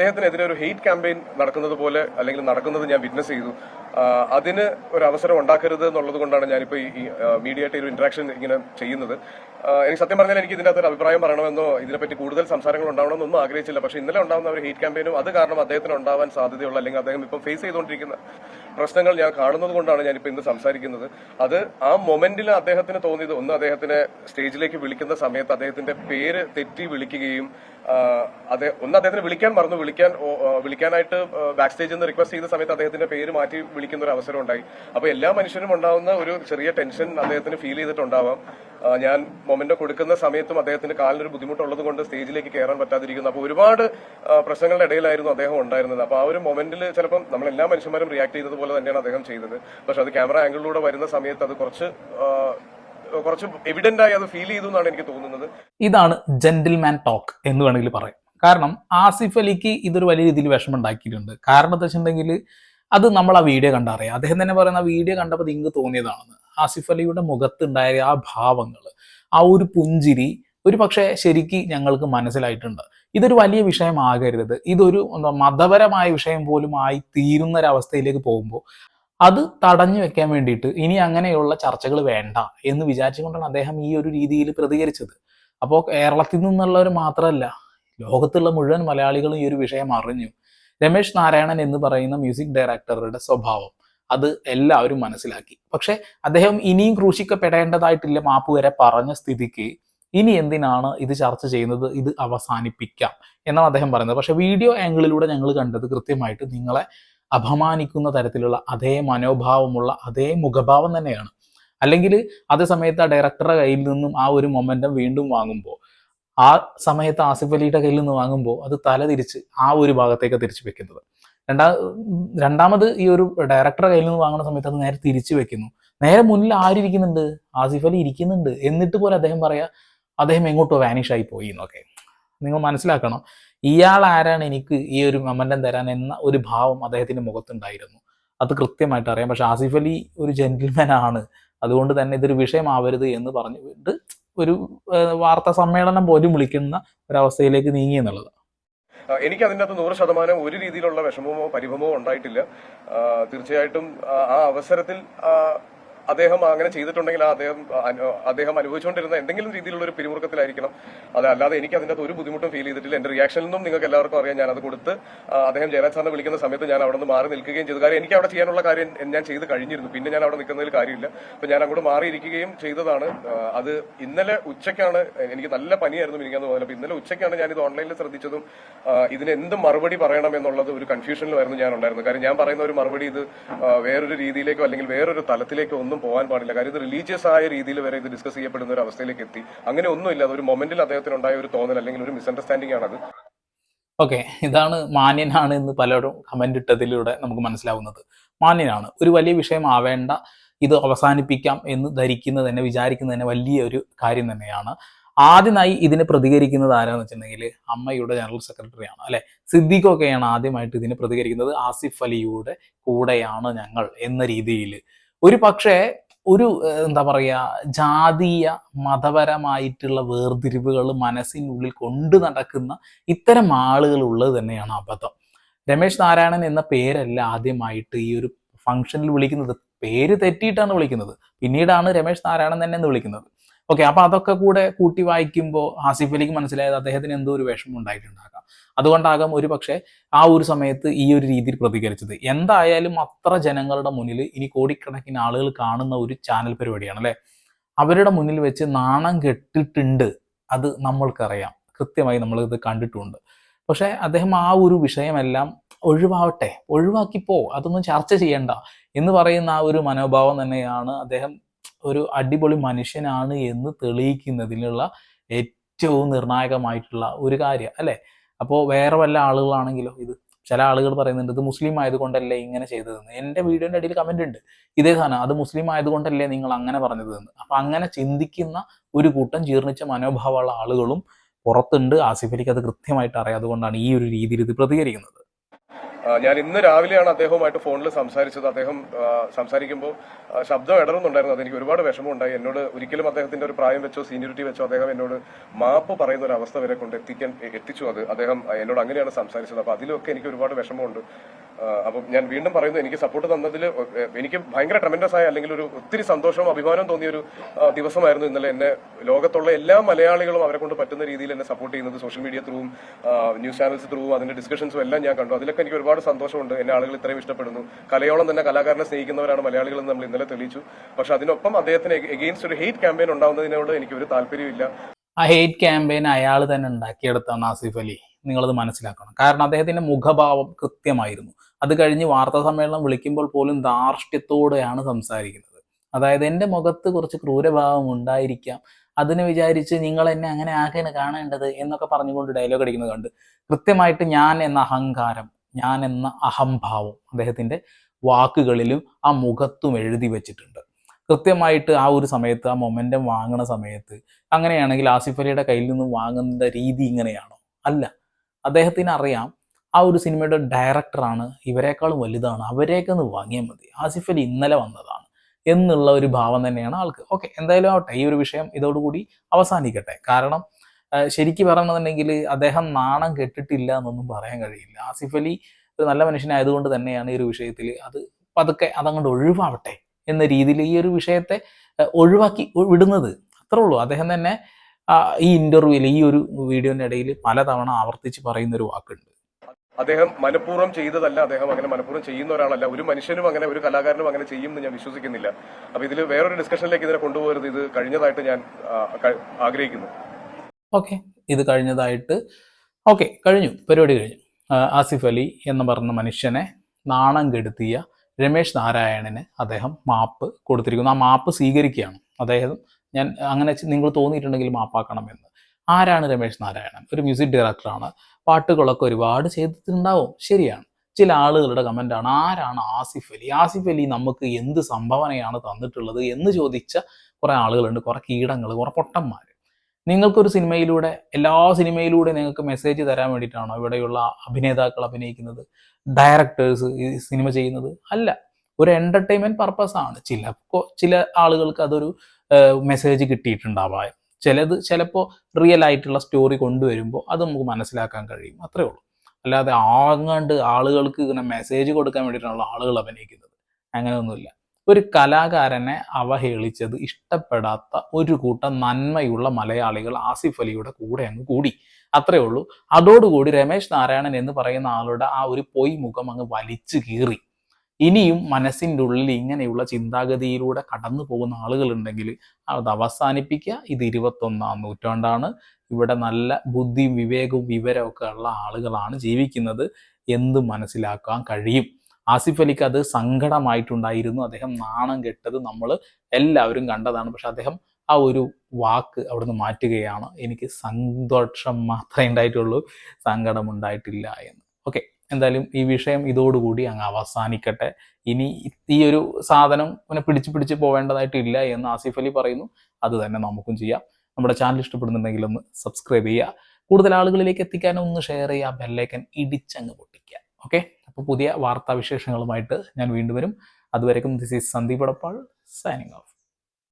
അദ്ദേഹത്തിനെതിരെ ഒരു hate campaign നടക്കുന്നത് പോലെ അല്ലെങ്കിൽ നടക്കുന്നത് ഞാൻ വിറ്റ്നസ് ചെയ്തു. അതിന് ഒരു അവസരം ഉണ്ടാക്കരുത് എന്നുള്ളത് കൊണ്ടാണ് ഞാനിപ്പോൾ ഈ മീഡിയ ആയിട്ട് ഒരു ഇന്ററാക്ഷൻ ഇങ്ങനെ ചെയ്യുന്നത്. എനിക്ക് സത്യം പറഞ്ഞാൽ എനിക്ക് ഇതിനകത്ത് ഒരു അഭിപ്രായം പറയണമെന്നോ ഇതിനെപ്പറ്റി കൂടുതൽ സംസാരങ്ങൾ ഉണ്ടാവണമെന്നൊന്നും ആഗ്രഹിച്ചില്ല. പക്ഷേ ഇന്നലെ ഉണ്ടാകുന്ന ഒരു ഹെയ്റ്റ് ക്യാമ്പയിനും അത് കാരണം അദ്ദേഹത്തിന് ഉണ്ടാവാൻ സാധ്യതയുള്ള അല്ലെങ്കിൽ അദ്ദേഹം ഇപ്പം ഫേസ് ചെയ്തുകൊണ്ടിരിക്കുന്ന പ്രശ്നങ്ങൾ ഞാൻ കാണുന്നത് കൊണ്ടാണ് ഞാനിപ്പോൾ ഇന്ന് സംസാരിക്കുന്നത്. അത് ആ മൊമെന്റിൽ അദ്ദേഹത്തിന് തോന്നിയത് ഒന്ന് അദ്ദേഹത്തിനെ സ്റ്റേജിലേക്ക് വിളിക്കുന്ന സമയത്ത് അദ്ദേഹത്തിന്റെ പേര് തെറ്റി വിളിക്കുകയും അദ്ദേഹം ഒന്ന് അദ്ദേഹത്തിന് വിളിക്കാൻ മറന്നു. വിളിക്കാൻ വിളിക്കാനായിട്ട് ബാക്ക് സ്റ്റേജിൽ നിന്ന് റിക്വസ്റ്റ് ചെയ്യുന്ന സമയത്ത് അദ്ദേഹത്തിന്റെ പേര് മാറ്റി വിളിക്കുന്ന ഒരു അവസരം ഉണ്ടായി. അപ്പൊ എല്ലാ മനുഷ്യരും ഉണ്ടാവുന്ന ഒരു ചെറിയ ടെൻഷൻ അദ്ദേഹത്തിന് ഫീൽ ചെയ്തിട്ടുണ്ടാവാം. ഞാൻ മൊമെന്റോ കൊടുക്കുന്ന സമയത്തും അദ്ദേഹത്തിന് കാലിനൊരു ബുദ്ധിമുട്ടുള്ളത് കൊണ്ട് സ്റ്റേജിലേക്ക് കയറാൻ പറ്റാതിരിക്കുന്നു. അപ്പോൾ ഒരുപാട് പ്രശ്നങ്ങളുടെ ഇടയിലായിരുന്നു അദ്ദേഹം ഉണ്ടായിരുന്നത്. അപ്പോൾ ആ ഒരു മൊമെന്റിൽ ചിലപ്പം നമ്മൾ എല്ലാ മനുഷ്യന്മാരും റിയാക്ട് ചെയ്തത് പോലെ തന്നെയാണ് അദ്ദേഹം ചെയ്തത്. പക്ഷെ അത് ക്യാമറ ആംഗിളിലൂടെ വരുന്ന സമയത്ത് അത് കുറച്ച് കുറച്ച് എവിഡന്റ് ആയി അത് ഫീൽ ചെയ്തു എന്നാണ് എനിക്ക് തോന്നുന്നത്. ഇതാണ് ജെന്റിൽമാൻ ടോക്ക് എന്ന് വേണമെങ്കിൽ പറയാം. കാരണം ആസിഫ് അലിക്ക് ഇതൊരു വലിയ രീതിയിൽ വിഷമം ഉണ്ടാക്കിയിട്ടുണ്ട് കാരണം എന്താ വെച്ചിട്ടുണ്ടെങ്കിൽ അത് നമ്മൾ ആ വീഡിയോ കണ്ടറിയാം. അദ്ദേഹം തന്നെ പറയുന്ന വീഡിയോ കണ്ടപ്പോൾ ഇങ്ങ് തോന്നിയതാണെന്ന്. ആസിഫ് അലിയുടെ മുഖത്തുണ്ടായ ആ ഭാവങ്ങൾ ആ ഒരു പുഞ്ചിരി ഒരു പക്ഷേ ശരിക്ക് ഞങ്ങൾക്ക് മനസ്സിലായിട്ടുണ്ട്. ഇതൊരു വലിയ വിഷയമാകരുത്. ഇതൊരു മതപരമായ വിഷയം പോലും ആയി തീരുന്ന ഒരവസ്ഥയിലേക്ക് പോകുമ്പോൾ അത് തടഞ്ഞു വെക്കാൻ വേണ്ടിയിട്ട് ഇനി അങ്ങനെയുള്ള ചർച്ചകൾ വേണ്ട എന്ന് വിചാരിച്ചുകൊണ്ടാണ് അദ്ദേഹം ഈ ഒരു രീതിയിൽ പ്രതികരിച്ചത്. അപ്പോൾ കേരളത്തിൽ നിന്നുള്ളവർ മാത്രമല്ല ലോകത്തുള്ള മുഴുവൻ മലയാളികളും ഈ ഒരു വിഷയം അറിഞ്ഞു. രമേശ് നാരായണൻ എന്ന് പറയുന്ന മ്യൂസിക് ഡയറക്ടറുടെ സ്വഭാവം. അത് എല്ലാവരും മനസ്സിലാക്കി. പക്ഷെ അദ്ദേഹം ഇനിയും ക്രൂശിക്കപ്പെടേണ്ടതായിട്ടില്ല മാപ്പ് വരെ പറഞ്ഞ സ്ഥിതിക്ക്. ഇനി എന്തിനാണ് ഇത് ചർച്ച ചെയ്യുന്നത്? ഇത് അവസാനിപ്പിക്കാം എന്നാണ് അദ്ദേഹം പറയുന്നത്. പക്ഷെ വീഡിയോ ആംഗിളിലൂടെ ഞങ്ങൾ കണ്ടത് കൃത്യമായിട്ട് നിങ്ങളെ അപമാനിക്കുന്ന തരത്തിലുള്ള അതേ മനോഭാവമുള്ള അതേ മുഖഭാവം തന്നെയാണ്. അല്ലെങ്കിൽ അതേ സമയത്ത് ആ ഡയറക്ടറുടെ കയ്യിൽ നിന്നും ആ ഒരു മൊമെന്റം വീണ്ടും വാങ്ങുമ്പോൾ ആ സമയത്ത് ആസിഫ് അലിയുടെ കയ്യിൽ നിന്ന് വാങ്ങുമ്പോൾ അത് തല തിരിച്ച് ആ ഒരു ഭാഗത്തേക്ക് തിരിച്ചു വെക്കുന്നത്. രണ്ടാ രണ്ടാമത് ഈ ഒരു ഡയറക്ടറെ കയ്യിൽ നിന്ന് വാങ്ങുന്ന സമയത്ത് അത് നേരെ തിരിച്ചു വെക്കുന്നു. നേരെ മുന്നിൽ ആരിയ്ക്കുന്നുണ്ട് ആസിഫ് അലി ഇരിക്കുന്നുണ്ട്. എന്നിട്ട് പോലും അദ്ദേഹം പറയാ അദ്ദേഹം എങ്ങോട്ടോ വാനിഷ് ആയി പോയി എന്നൊക്കെ. നിങ്ങൾ മനസ്സിലാക്കണം ഇയാൾ ആരാണ് എനിക്ക് ഈ ഒരു മൊമെന്റം തരാൻ എന്ന ഒരു ഭാവം അദ്ദേഹത്തിന്റെ മുഖത്തുണ്ടായിരുന്നു. അത് കൃത്യമായിട്ട് അറിയാം. പക്ഷെ ആസിഫ് അലി ഒരു ജെന്റിൽമാൻ ആണ്. അതുകൊണ്ട് തന്നെ ഇതൊരു വിഷയമാവരുത് എന്ന് പറഞ്ഞുകൊണ്ട് ഒരു വാർത്താ സമ്മേളനം പോലും വിളിക്കുന്ന ഒരവസ്ഥയിലേക്ക് നീങ്ങി എന്നുള്ളത്. എനിക്ക് അതിന്റെ അകത്ത് നൂറ് ശതമാനം ഒരു രീതിയിലുള്ള വിഷമമോ പരിഭമോ ഉണ്ടായിട്ടില്ല. തീർച്ചയായിട്ടും ആ അവസരത്തിൽ അദ്ദേഹം അങ്ങനെ ചെയ്തിട്ടുണ്ടെങ്കിൽ ആ അദ്ദേഹം അദ്ദേഹം അനുഭവിച്ചുകൊണ്ടിരുന്ന എന്തെങ്കിലും രീതിയിലുള്ള ഒരു പിരിമുറുക്കത്തിലായിരിക്കണം. അത് അല്ലാതെ എനിക്ക് അതിന്റെ ഒരു ബുദ്ധിമുട്ടും ഫീൽ ചെയ്തിട്ടില്ല. എന്റെ റിയാക്ഷനിൽ നിന്നും നിങ്ങൾക്ക് എല്ലാവർക്കും അറിയാം. ഞാൻ അത് കൊടുത്ത് അദ്ദേഹം ജയരാജ് സാറിനെ വിളിക്കുന്ന സമയത്ത് ഞാൻ അവിടെ നിന്ന് മാറി നിൽക്കുകയും ചെയ്തു. കാര്യം എനിക്ക് അവിടെ ചെയ്യാനുള്ള കാര്യം ഞാൻ ചെയ്ത് കഴിഞ്ഞിരുന്നു. പിന്നെ ഞാൻ അവിടെ നിൽക്കുന്നതിൽ കാര്യമില്ല. അപ്പൊ ഞാൻ അങ്ങോട്ട് മാറിയിരിക്കുകയും ചെയ്തതാണ്. അത് ഇന്നലെ ഉച്ചയ്ക്കാണ് എനിക്ക് നല്ല പനിയായിരുന്നു പോകുന്നത് അപ്പൊ ഇന്നലെ ഉച്ചയ്ക്കാണ് ഞാൻ ഇത് ഓൺലൈനിൽ ശ്രദ്ധിച്ചതും ഇതിന് എന്ത് മറുപടി പറയണം എന്നുള്ളത് ഒരു കൺഫ്യൂഷനിലായിരുന്നു ഞാൻ ഉണ്ടായിരുന്നത് കാര്യം ഞാൻ പറയുന്ന ഒരു മറുപടി ഇത് വേറൊരു രീതിയിലേക്കോ അല്ലെങ്കിൽ വേറൊരു തലത്തിലേക്കോ ഒന്നും പോകാൻ പാടില്ല. കാര്യം ഇത് റിലീജിയസ് ആയ രീതിയിൽ വരെ ഇത് ഡിസ്കസ് ചെയ്യപ്പെടുന്ന ഒരു അവസ്ഥയിലേക്ക് എത്തി. അങ്ങനെ ഒന്നുമില്ല. അതൊരു മൊമെന്റിൽ അദ്ദേഹത്തിനുണ്ടായ ഒരു തോന്നൽ അല്ലെങ്കിൽ ഒരു മിസ്അണ്ടർസ്റ്റാൻഡിംഗ് ആണത്. ഓക്കെ ഇതാണ് മാന്യനാണ് എന്ന് പലരും കമന്റ് ഇട്ടതിലൂടെ നമുക്ക് മനസ്സിലാവുന്നത്. മാന്യനാണ്. ഒരു വലിയ വിഷയം ആവേണ്ട ഇത് അവസാനിപ്പിക്കാം എന്ന് ധരിക്കുന്നത് തന്നെ വിചാരിക്കുന്നത് തന്നെ വലിയ ഒരു കാര്യം തന്നെയാണ്. ആദ്യമായി ഇതിനെ പ്രതികരിക്കുന്നത് ആരാന്ന് വെച്ചിട്ടുണ്ടെങ്കിൽ അമ്മയുടെ ജനറൽ സെക്രട്ടറിയാണ് അല്ലെ? സിദ്ദിഖൊക്കെയാണ് ആദ്യമായിട്ട് ഇതിനെ പ്രതികരിക്കുന്നത്. ആസിഫ് അലിയുടെ കൂടെയാണ് ഞങ്ങൾ എന്ന രീതിയിൽ. ഒരു പക്ഷേ ഒരു എന്താ പറയുക ജാതീയ മതപരമായിട്ടുള്ള വേർതിരിവുകൾ മനസ്സിനുള്ളിൽ കൊണ്ടു നടക്കുന്ന ഇത്തരം ആളുകൾ ഉള്ളത് തന്നെയാണ് അബദ്ധം. രമേശ് നാരായണൻ എന്ന പേരല്ല ആദ്യമായിട്ട് ഈ ഒരു ഫംഗ്ഷനിൽ വിളിക്കുന്നത്. പേര് തെറ്റിയിട്ടാണ് വിളിക്കുന്നത്. പിന്നീടാണ് രമേശ് നാരായണൻ തന്നെ എന്ന് വിളിക്കുന്നത്. ഓക്കെ അപ്പൊ അതൊക്കെ കൂടെ കൂട്ടി വായിക്കുമ്പോൾ ആസിഫ് അലിക്ക് മനസ്സിലായത് അദ്ദേഹത്തിന് എന്തോ ഒരു വിഷമം ഉണ്ടായിട്ടുണ്ടാകാം. അതുകൊണ്ടാകാം ഒരു പക്ഷേ ആ ഒരു സമയത്ത് ഈ ഒരു രീതിയിൽ പ്രതികരിച്ചത്. എന്തായാലും അത്ര ജനങ്ങളുടെ മുന്നിൽ ഇനി കോടിക്കണക്കിന് ആളുകൾ കാണുന്ന ഒരു ചാനൽ പരിപാടിയാണ് അല്ലെ? അവരുടെ മുന്നിൽ വെച്ച് നാണം കെട്ടിട്ടുണ്ട് അത് നമ്മൾക്കറിയാം. കൃത്യമായി നമ്മൾ ഇത് കണ്ടിട്ടുണ്ട്. പക്ഷെ അദ്ദേഹം ആ ഒരു വിഷയമെല്ലാം ഒഴിവാവട്ടെ ഒഴിവാക്കിപ്പോ അതൊന്നും ചർച്ച ചെയ്യണ്ട എന്ന് പറയുന്ന ആ ഒരു മനോഭാവം തന്നെയാണ് അദ്ദേഹം ഒരു അടിപൊളി മനുഷ്യനാണ് എന്ന് തെളിയിക്കുന്നതിനുള്ള ഏറ്റവും നിർണായകമായിട്ടുള്ള ഒരു കാര്യം അല്ലേ? അപ്പോൾ വേറെ വല്ല ആളുകളാണെങ്കിലോ ഇത് ചില ആളുകൾ പറയുന്നുണ്ട് ഇത് മുസ്ലിം ആയതുകൊണ്ടല്ലേ ഇങ്ങനെ ചെയ്തതെന്ന്? എന്റെ വീഡിയോന്റെ അടിയിൽ കമന്റ് ഉണ്ട്. ഇതേ സാധനം അത് മുസ്ലിം ആയതുകൊണ്ടല്ലേ നിങ്ങൾ അങ്ങനെ പറഞ്ഞതെന്ന്? അപ്പം അങ്ങനെ ചിന്തിക്കുന്ന ഒരു കൂട്ടം ജീർണിച്ച മനോഭാവമുള്ള ആളുകളും പുറത്തുണ്ട്. ആസിഫലിക്ക് അത് കൃത്യമായിട്ട് അറിയാം. അതുകൊണ്ടാണ് ഈ ഒരു രീതിയിൽ ഇത് പ്രതികരിക്കുന്നത്. ഞാൻ ഇന്ന് രാവിലെയാണ് അദ്ദേഹവുമായിട്ട് ഫോണിൽ സംസാരിച്ചത്. അദ്ദേഹം സംസാരിക്കുമ്പോൾ ശബ്ദം ഇടറുന്നുണ്ടായിരുന്നു. അതെനിക്ക് ഒരുപാട് വിഷമമുണ്ടായി. എന്നോട് ഒരിക്കലും അദ്ദേഹത്തിന്റെ ഒരു പ്രായം വെച്ചോ സീനിയോറിറ്റി വെച്ചോ അദ്ദേഹം എന്നോട് മാപ്പ് പറയുന്ന ഒരു അവസ്ഥ വരെ കൊണ്ട് എത്തിക്കാൻ എത്തിച്ചു. അത് അദ്ദേഹം എന്നോട് അങ്ങനെയാണ് സംസാരിച്ചത്. അപ്പൊ അതിലൊക്കെ എനിക്ക് ഒരുപാട് വിഷമമുണ്ട്. അപ്പം ഞാൻ വീണ്ടും പറയുന്നു എനിക്ക് സപ്പോർട്ട് തന്നതിൽ എനിക്ക് ഭയങ്കര ട്രമൻഡസ് ആയ അല്ലെങ്കിൽ ഒരു ഒത്തിരി സന്തോഷവും അഭിമാനവും തോന്നിയ ഒരു ദിവസമായിരുന്നു ഇന്നലെ എന്നെ ലോകത്തുള്ള എല്ലാ മലയാളികളും അവരെ കൊണ്ട് പറ്റുന്ന രീതിയിൽ എന്നെ സപ്പോർട്ട് ചെയ്യുന്നത് സോഷ്യൽ മീഡിയ ത്രൂവും ന്യൂസ് ചാനൽസ് ത്രൂവും അതിന്റെ ഡിസ്കഷൻസും എല്ലാം ഞാൻ കണ്ടു. അതിലൊക്കെ എനിക്ക് ഒരുപാട് സന്തോഷമുണ്ട്. എന്നെ ആളുകൾ ഇത്രയും ഇഷ്ടപ്പെടുന്നു. കലയോളം തന്നെ കലാകാരനെ സ്നേഹിക്കുന്നവരാണ് മലയാളികൾ എന്ന് നമ്മൾ ഇന്നലെ തെളിയിച്ചു. പക്ഷെ അതിനൊപ്പം അദ്ദേഹത്തിന് എഗെയിൻസ്റ്റ് ഒരു ഹെയ്റ്റ് ക്യാമ്പയിൻ ഉണ്ടാവുന്നതിനോട് എനിക്ക് ഒരു താല്പര്യമില്ല ആ ഹെയ്റ്റ് ക്യാമ്പയിൻ അയാൾ തന്നെ ഉണ്ടാക്കിയെടുത്താണ് ആസിഫ് അലി. നിങ്ങളത് മനസ്സിലാക്കണം. കാരണം അദ്ദേഹത്തിന്റെ മുഖഭാവം കൃത്യമായിരുന്നു. അത് കഴിഞ്ഞ് വാർത്താ സമ്മേളനം വിളിക്കുമ്പോൾ പോലും ധാർഷ്ട്യത്തോടെയാണ് സംസാരിക്കുന്നത്. അതായത് എന്റെ മുഖത്ത് കുറച്ച് ക്രൂരഭാവം ഉണ്ടായിരിക്കാം. അതിന് വിചാരിച്ച് നിങ്ങൾ എന്നെ അങ്ങനെ ആകെയാണ് കാണേണ്ടത് എന്നൊക്കെ പറഞ്ഞുകൊണ്ട് ഡയലോഗ് അടിക്കുന്നത് കണ്ട് കൃത്യമായിട്ട് ഞാൻ എന്ന അഹങ്കാരം ഞാൻ എന്ന അഹംഭാവം അദ്ദേഹത്തിന്റെ വാക്കുകളിലും ആ മുഖത്തും എഴുതി വെച്ചിട്ടുണ്ട്. കൃത്യമായിട്ട് ആ ഒരു സമയത്ത് ആ മൊമെന്റം വാങ്ങണ സമയത്ത് അങ്ങനെയാണെങ്കിൽ ആസിഫ് അലിയുടെ കയ്യിൽ നിന്ന് വാങ്ങുന്ന രീതി ഇങ്ങനെയാണോ? അല്ല. അദ്ദേഹത്തിന് അറിയാം ആ ഒരു സിനിമയുടെ ഡയറക്ടറാണ് ഇവരെക്കാളും വലുതാണ് അവരെയൊക്കെ ഒന്ന് വാങ്ങിയാൽ മതി. ആസിഫ് അലി ഇന്നലെ വന്നതാണ് എന്നുള്ള ഒരു ഭാവം തന്നെയാണ് ആൾക്ക്. ഓക്കെ എന്തായാലും ആവട്ടെ ഈ ഒരു വിഷയം ഇതോടുകൂടി അവസാനിക്കട്ടെ. കാരണം ശരിക്ക് പറയണമെന്നുണ്ടെങ്കിൽ അദ്ദേഹം നാണം കെട്ടിട്ടില്ല എന്നൊന്നും പറയാൻ കഴിയില്ല. ആസിഫ് അലി ഒരു നല്ല മനുഷ്യനായതുകൊണ്ട് തന്നെയാണ് ഈ ഒരു വിഷയത്തിൽ അത് പതുക്കെ അതങ്ങോട്ട് ഒഴിവാവട്ടെ എന്ന രീതിയിൽ ഈ ഒരു വിഷയത്തെ ഒഴിവാക്കി വിടുന്നത്. അത്രേ ഉള്ളൂ. അദ്ദേഹം തന്നെ ഈ ഇന്റർവ്യൂവിൽ ഈ ഒരു വീഡിയോന്റെ ഇടയിൽ പലതവണ ആവർത്തിച്ച് പറയുന്ന ഒരു വാക്കുണ്ട്. അദ്ദേഹം മനഃപൂർവം ചെയ്തതല്ല അദ്ദേഹം അങ്ങനെ മനഃപൂർവം ചെയ്യുന്ന ഒരാളല്ല. ഒരു മനുഷ്യനും അങ്ങനെ ഒരു കലാകാരനും അങ്ങനെ ചെയ്യുമെന്ന് ഞാൻ വിശ്വസിക്കുന്നില്ല. അപ്പൊ ഇതിൽ വേറൊരു ഡിസ്കഷനിലേക്ക് ഇതിനെ കൊണ്ടുപോകരുത്. ഇത് കഴിഞ്ഞതായിട്ട് ഞാൻ ആഗ്രഹിക്കുന്നു. ഓക്കെ. ഇത് കഴിഞ്ഞതായിട്ട് ഓക്കെ കഴിഞ്ഞു. പരിപാടി കഴിഞ്ഞു. ആസിഫ് അലി എന്ന് പറഞ്ഞ മനുഷ്യനെ നാണം കെടുത്തിയ രമേശ് നാരായണന് അദ്ദേഹം മാപ്പ് കൊടുത്തിരിക്കുന്നു. ആ മാപ്പ് സ്വീകരിക്കുകയാണ്. അദ്ദേഹം ഞാൻ അങ്ങനെ നിങ്ങൾ തോന്നിയിട്ടുണ്ടെങ്കിൽ മാപ്പാക്കണം എന്ന് ആരാണ് രമേശ് നാരായണൻ? ഒരു മ്യൂസിക് ഡയറക്ടറാണ്. പാട്ടുകളൊക്കെ ഒരുപാട് ചെയ്തിട്ടുണ്ടാവും. ശരിയാണ്. ചില ആളുകളുടെ കമന്റാണ് ആരാണ് ആസിഫ് അലി? ആസിഫ് അലി നമുക്ക് എന്ത് സംഭാവനയാണ് തന്നിട്ടുള്ളത്? എന്ന് ചോദിച്ച കുറേ ആളുകളുണ്ട് കുറേ കീടങ്ങൾ കുറേ പൊട്ടന്മാർ നിങ്ങൾക്കൊരു സിനിമയിലൂടെ എല്ലാ സിനിമയിലൂടെ നിങ്ങൾക്ക് മെസ്സേജ് തരാൻ വേണ്ടിയിട്ടാണോ ഇവിടെയുള്ള അഭിനേതാക്കൾ അഭിനയിക്കുന്നത്? ഡയറക്ടേഴ്സ് ഈ സിനിമ ചെയ്യുന്നത്? അല്ല. ഒരു എന്റർടൈൻമെന്റ് പർപ്പസ് ആണ്. ചില ചില ആളുകൾക്ക് അതൊരു മെസ്സേജ് കിട്ടിയിട്ടുണ്ടാവാം. ചിലത് ചിലപ്പോൾ റിയൽ ആയിട്ടുള്ള സ്റ്റോറി കൊണ്ടുവരുമ്പോൾ അത് നമുക്ക് മനസ്സിലാക്കാൻ കഴിയും. അത്രേ ഉള്ളൂ. അല്ലാതെ ആങ്ങാണ്ട് ആളുകൾക്ക് ഇങ്ങനെ മെസ്സേജ് കൊടുക്കാൻ വേണ്ടിയിട്ടാണല്ലോ ആളുകൾ അഭിനയിക്കുന്നത്. അങ്ങനെയൊന്നുമില്ല. ഒരു കലാകാരനെ അവഹേളിച്ചത് ഇഷ്ടപ്പെടാത്ത ഒരു കൂട്ടം നന്മയുള്ള മലയാളികൾ ആസിഫ് അലിയുടെ കൂടെ അങ്ങ് കൂടി. അത്രേ ഉള്ളൂ. അതോടുകൂടി രമേശ് നാരായണൻ എന്ന് പറയുന്ന ആളുടെ ആ ഒരു പൊയ് മുഖം അങ്ങ് വലിച്ചു കീറി. ഇനിയും മനസ്സിന്റെ ഉള്ളിൽ ഇങ്ങനെയുള്ള ചിന്താഗതിയിലൂടെ കടന്നു പോകുന്ന ആളുകളുണ്ടെങ്കിൽ അത് അവസാനിപ്പിക്കുക. ഇത് ഇരുപത്തൊന്നാം നൂറ്റാണ്ടാണ്. ഇവിടെ നല്ല ബുദ്ധിയും വിവേകവും വിവരവും ഒക്കെ ഉള്ള ആളുകളാണ് ജീവിക്കുന്നത്. എന്ത് മനസ്സിലാക്കാൻ കഴിയും? ആസിഫ് അലിക്ക് അത് സങ്കടമായിട്ടുണ്ടായിരുന്നു. അദ്ദേഹം നാണം കെട്ടത് നമ്മൾ എല്ലാവരും കണ്ടതാണ്. പക്ഷെ അദ്ദേഹം ആ ഒരു വാക്ക് അവിടുന്ന് മാറ്റുകയാണ്. എനിക്ക് സന്തോഷം മാത്രമേ ഉണ്ടായിട്ടുള്ളൂ. സങ്കടമുണ്ടായിട്ടില്ല എന്ന്. ഓക്കെ. എന്തായാലും ഈ വിഷയം ഇതോടുകൂടി അങ്ങ് അവസാനിക്കട്ടെ. ഇനി ഈ ഒരു സാധനം പിന്നെ പിടിച്ച് പിടിച്ച് പോവേണ്ടതായിട്ടില്ല എന്ന് ആസിഫ് അലി പറയുന്നു. അത് തന്നെ നമുക്കും ചെയ്യാം. നമ്മുടെ ചാനൽ ഇഷ്ടപ്പെടുന്നുണ്ടെങ്കിൽ ഒന്ന് സബ്സ്ക്രൈബ് ചെയ്യുക. കൂടുതൽ ആളുകളിലേക്ക് എത്തിക്കാനും ഒന്ന് ഷെയർ ചെയ്യുക. ബെല്ലൈക്കൻ ഇടിച്ചങ്ങ് പൊട്ടിക്കുക. ഓക്കെ? അപ്പോൾ പുതിയ വാർത്താവിശേഷങ്ങളുമായിട്ട് ഞാൻ വീണ്ടും വരും. അതുവരെക്കും this is Sandeep Edappal signing off